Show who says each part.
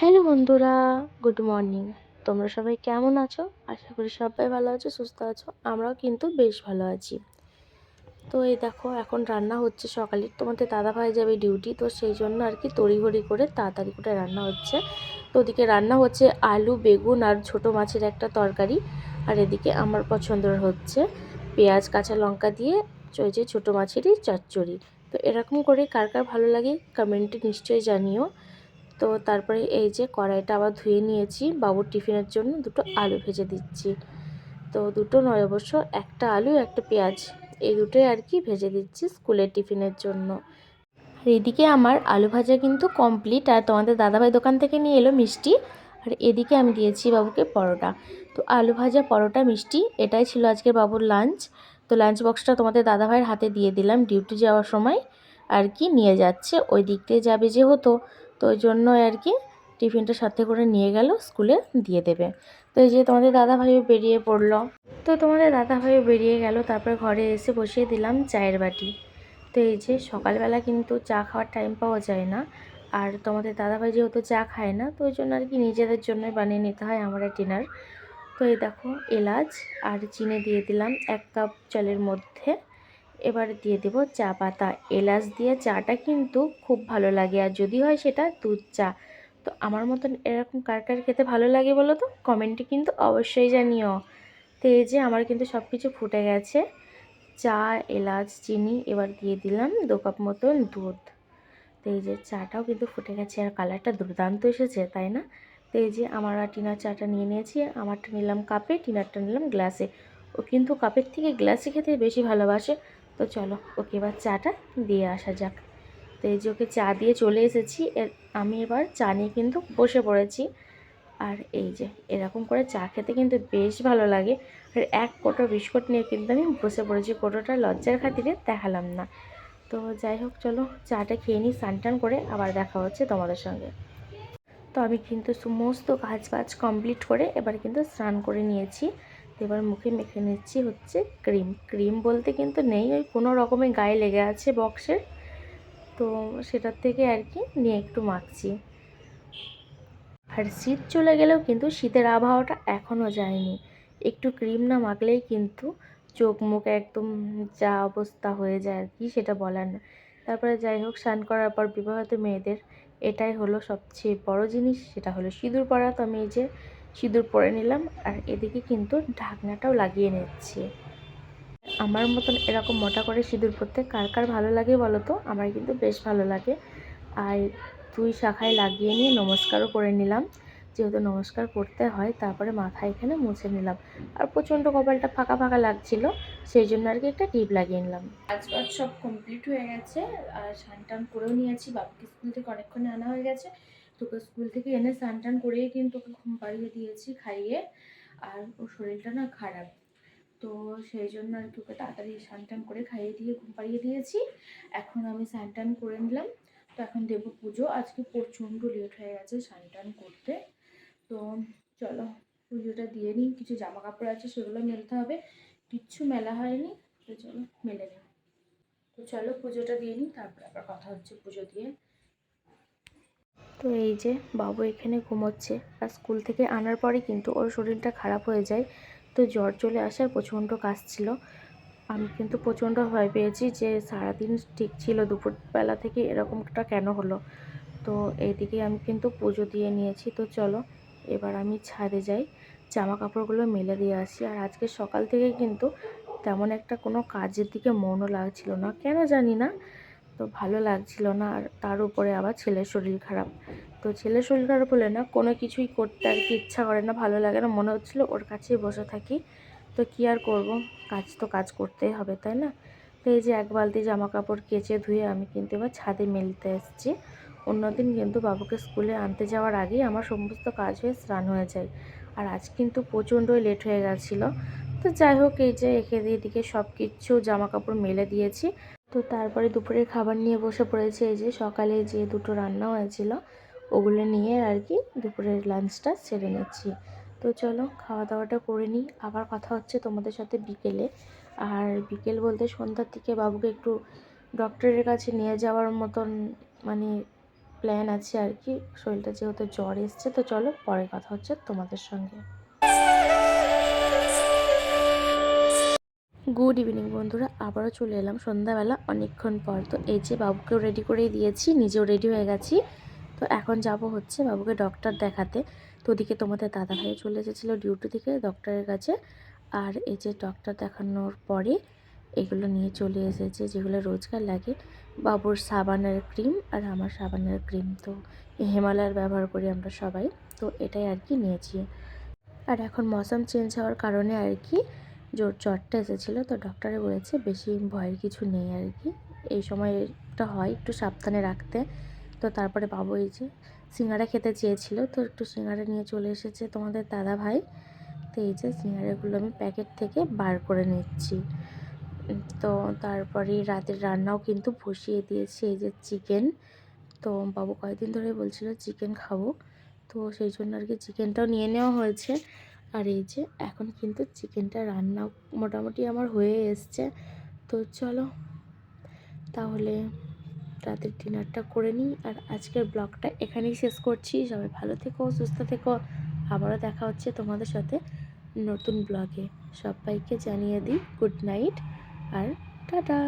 Speaker 1: Hello বন্ধুরা, good morning. তোমরা সবাই কেমন আছো? আশা করি সবাই ভালো আছো, সুস্থ আছো। আমরাও কিন্তু বেশ ভালো আছি। তো এই দেখো, এখন রান্না হচ্ছে সকালে। তোমাদের দাদা ভাই যাবে ডিউটি তো সেই জন্য আর কি তড়িঘড়ি করে তাড়াতাড়ি করে রান্না হচ্ছে। তো ওদিকে রান্না হচ্ছে আলু, বেগুন আর ছোট মাছের একটা তরকারি। আর এদিকে আমার পছন্দের হচ্ছে পেঁয়াজ, কাঁচা লঙ্কা দিয়ে চলছে ছোটো মাছেরই চচ্চড়ি। তো এরকম করে কার কার ভালো লাগে কমেন্টে নিশ্চয়ই জানিও। তো তারপরে এই যে কড়াইটা আবার ধুয়ে নিয়েছি, বাবুর টিফিনের জন্য দুটো আলু ভেজে দিচ্ছি। তো দুটো নয় অবশ্য, একটা আলু, একটা পেঁয়াজ, এই দুটোই আর কি ভেজে দিচ্ছি স্কুলের টিফিনের জন্য। আর এদিকে আমার আলু ভাজা কিন্তু কমপ্লিট, আর তোমাদের দাদাভাই দোকান থেকে নিয়ে এলো মিষ্টি, আর এদিকে আমি দিয়েছি বাবুকে পরোটা। তো আলু ভাজা, পরোটা, মিষ্টি, এটাই ছিল আজকে বাবুর লাঞ্চ তো লাঞ্চ বক্সটা তোমাদের দাদাভাইয়ের হাতে দিয়ে দিলাম ডিউটি যাওয়ার সময়, আর কি নিয়ে যাচ্ছে। ওই দিক দিয়ে যাবে যেহেতু তো ওই জন্য আর কি টিফিনটা সাথে করে নিয়ে গেল, স্কুলে দিয়ে দেবে। তো এই যে তোমাদের দাদা ভাইও বেরিয়ে পড়ল। তো তোমাদের দাদা ভাইও বেরিয়ে গেল, তারপর ঘরে এসে বসিয়ে দিলাম চায়ের বাটি। তো এই যে সকালবেলা কিন্তু চা খাওয়ার টাইম পাওয়া যায় না। আর তোমাদের দাদাভাই যেহেতু চা খায় না, তো ওই জন্য আর কি নিজেদের জন্যই বানিয়ে নিতে হয় আমরা ডিনার। তো এই দেখো এলাচ আর চিনি দিয়ে দিলাম এক কাপ জলের মধ্যে। এবার দিয়ে দেব চা পাতা। এলাচ দিয়ে চাটা কিন্তু খুব ভালো লাগে। আর যদি হয় সেটা দুধ চা। তো আমার মতন এরকম কার কার খেতে ভালো লাগে বলো তো? কমেন্টে কিন্তু অবশ্যই জানিও। তো এই যে আমার কিন্তু সব কিছু ফুটে গেছে। চা, এলাচ, চিনি এবার দিয়ে দিলাম দু কাপ মতন দুধ। তো এই যে চাটাও কিন্তু ফুটে গেছে আর কালারটা দুর্দান্ত এসেছে, তাই না? তো এই যে আমার টিনার চাটা নিয়ে নিয়েছি। আমারটা নিলাম কাপে, টিনারটা নিলাম গ্লাসে। ও কিন্তু কাপের থেকে গ্লাসে খেতে বেশি ভালোবাসে। তো চলো, ওকে এবার চাটা দিয়ে আসা যাক। তো এই যে ওকে চা দিয়ে চলে এসেছি আমি এবার চা নিয়ে কিন্তু বসে পড়েছি। আর এই যে, এরকম করে চা খেতে কিন্তু বেশ ভালো লাগে। আর এক কোটো বিস্কুট নিয়ে কিন্তু আমি বসে পড়েছি, কোটোটা লজ্জার খাতিরে দেখালাম না। তো যাই হোক, চলো চাটা খেয়ে নিই, স্নান করে আবার দেখা হচ্ছে তোমাদের সঙ্গে। তো আমি কিন্তু সমস্ত কাজ বাজ কমপ্লিট করে এবার কিন্তু স্নান করে নিয়েছি। তো এবার মুখে মেখে নিচ্ছি হচ্ছে ক্রিম। ক্রিম বলতে কিন্তু নেই, ওই কোনো রকমের গায়ে লেগে আছে বক্সের। তো সেটার থেকে আর কি নিয়ে একটু মাখছি। আর শীত চলে গেলেও কিন্তু শীতের আবহাওয়াটা এখনও যায়নি। একটু ক্রিম না মাখলেই কিন্তু চোখ মুখ একদম যা অবস্থা হয়ে যায় আর কি, সেটা বলার না। তারপরে যাই হোক, স্নান করার পর বিবাহিত মেয়েদের এটাই হলো সবচেয়ে বড় জিনিস, সেটা হলো সিঁদুর পরা। তো আমি এই যে সিঁদুর পরে নিলাম আর এদিকে কিন্তু ঢাকনাটাও লাগিয়ে নিচ্ছি। আমার মতন এরকম মোটা করে সিঁদুর পরতে কার কার ভালো লাগে বলো তো? আমার কিন্তু বেশ ভালো লাগে। আর দুই শাখায় লাগিয়ে নিয়ে নমস্কারও করে নিলাম। যেহেতু নমস্কার করতে হয়, তারপরে মাথা এখানে মুছে নিলাম। আর প্রচণ্ড কপালটা ফাঁকা ফাঁকা লাগছিল, সেই জন্য আর কি একটা টিপ লাগিয়ে নিলাম। আজকাল সব কমপ্লিট হয়ে গেছে। আর স্নান টান করেও নিয়েছি। বাবুকে স্কুল থেকে অনেকক্ষণে আনা হয়ে গেছে। তোকে স্কুল থেকে এনে স্নান টান করেই কিন্তু ওকে ঘুম পাড়িয়ে দিয়েছি খাইয়ে। আর ওর শরীরটা না খারাপ। তো সেই জন্য আর কি ওকে তাড়াতাড়ি স্নান টান করে খাইয়ে দিয়ে ঘুম পাড়িয়ে দিয়েছি। এখন আমি স্নান টান করে নিলাম। তো এখন দেবো পুজো। আজকে প্রচণ্ড লেট হয়ে গেছে স্নান টান করতে। তো চলো পুজোটা দিয়ে নিই। কিছু জামা কাপড় আছে সেগুলো মেলতে হবে। কিচ্ছু মেলা হয়নি। তো চলো মেলে নিই। তো চলো পুজোটা দিয়ে নিই। তারপর আবার কথা হচ্ছে পুজো দিয়ে। তো এই যে বাবু এখানে ঘুমোচ্ছে আর স্কুল থেকে আনার পরে কিন্তু ওর শরীরটা খারাপ হয়ে যায়। তো জ্বর চলে আসার প্রচণ্ড কাজ ছিল। আমি কিন্তু প্রচণ্ড ভয় পেয়েছি যে সারাদিন ঠিক ছিল দুপুরবেলা থেকে এরকমটা কেন হলো। তো এইদিকে আমি কিন্তু পুজো দিয়ে নিয়েছি। তো চলো এবার আমি ছাদে যাই জামা কাপড়গুলো মেলে দিয়ে আসি। আর আজকে সকাল থেকে কিন্তু তেমন একটা কোনো কাজের দিকে মনও লাগছিল না। কেন জানি না তো ভালো লাগছিল না আর তার উপরে আবার ছেলের শরীর খারাপ। তো ছেলের শরীর খারাপ হলে না কোনো কিছুই করতে আর কি ইচ্ছা করে না, ভালো লাগে না। মনে হচ্ছিল ওর কাছেই বসে থাকি। তো কী আর করব? কাজ তো কাজ করতেই হবে, তাই না? তো এই যে এক বালতি জামা কাপড় কেচে ধুয়ে আমি কিন্তু এবার ছাদে মেলতে এসেছি। অন্যদিন কিন্তু বাবুকে স্কুলে আনতে যাওয়ার আগেই আমার সমস্ত কাজ হয়ে স্নান হয়ে যায়। আর আজ কিন্তু প্রচণ্ডই লেট হয়ে গেছিল। তো যাই হোক, এই যে একে দিয়ে দিকে সব কিছু জামা কাপড় মেলে দিয়েছি। তো তারপরে দুপুরের খাবার নিয়ে বসে পড়েছে। এই যে সকালে যে দুটো রান্না হয়েছিল, ওগুলো নিয়ে আর কি দুপুরের লাঞ্চটা সেরে নিচ্ছি। তো চলো খাওয়া দাওয়াটা করে নিই। আবার কথা হচ্ছে তোমাদের সাথে বিকেলে। আর বিকেল বলতে সন্ধ্যার দিকে বাবুকে একটু ডক্টরের কাছে নিয়ে যাওয়ার মতন মানে প্ল্যান আছে আর কি। শরীরটা যেহেতু জ্বর এসছে, তো চলো পরে কথা হচ্ছে তোমাদের সঙ্গে। গুড ইভিনিং বন্ধুরা। আবারও চলে এলাম সন্ধ্যাবেলা অনেকক্ষণ পর। তো এই যে বাবুকেও রেডি করেই দিয়েছি, নিজেও রেডি হয়ে গেছি। তো এখন যাব হচ্ছে বাবুকে ডক্টর দেখাতে। তো ওদিকে তোমাদের দাদা ভাই চলে এসেছিল ডিউটি থেকে ডক্টরের কাছে। আর এই যে ডক্টর দেখানোর পরে এগুলো নিয়ে চলে এসেছে, যেগুলো রোজগার লাগে। বাবুর সাবানের ক্রিম আর আমার সাবানের ক্রিম তো হিমালয়ের ব্যবহার করি আমরা সবাই। তো এটাই আর কি নিয়েছি। আর এখন মৌসুম চেঞ্জ হওয়ার কারণে আর কি জোর জ্বরটা এসেছিল, তো ডক্টরে বলেছে বেশি ভয়ের কিছু নেই আর কি। এই সময়টা হয় একটু সাবধানে রাখতে। তো তারপরে বাবু এই যে সিঙ্গারা খেতে চেয়েছিল, তো একটু সিঙ্গারা নিয়ে চলে এসেছে তোমাদের দাদা ভাই তো এই যে সিঙ্গারাগুলো আমি প্যাকেট থেকে বার করে নিচ্ছি। তো তারপরে রাতের রান্নাও কিন্তু বসিয়ে দিয়েছি এই যে চিকেন। তো বাবু কয়েকদিন ধরে বলছিল, চিকেন খাব। তো সেই জন্য আর কি চিকেনটাও নিয়ে নেওয়া হয়েছে। আর এই যে এখন কিন্তু চিকেনটা রান্না মোটামুটি আমার হয়ে এসছে। তো চলো তাহলে রাতের ডিনারটা করে নিই আর আজকের ব্লগটা এখানেই শেষ করছি। সবাই ভালো থেকো, সুস্থ থেকো। আবারও দেখা হচ্ছে তোমাদের সাথে নতুন ব্লগে। সবাইকে জানিয়ে দিই, গুড নাইট আর টাটা।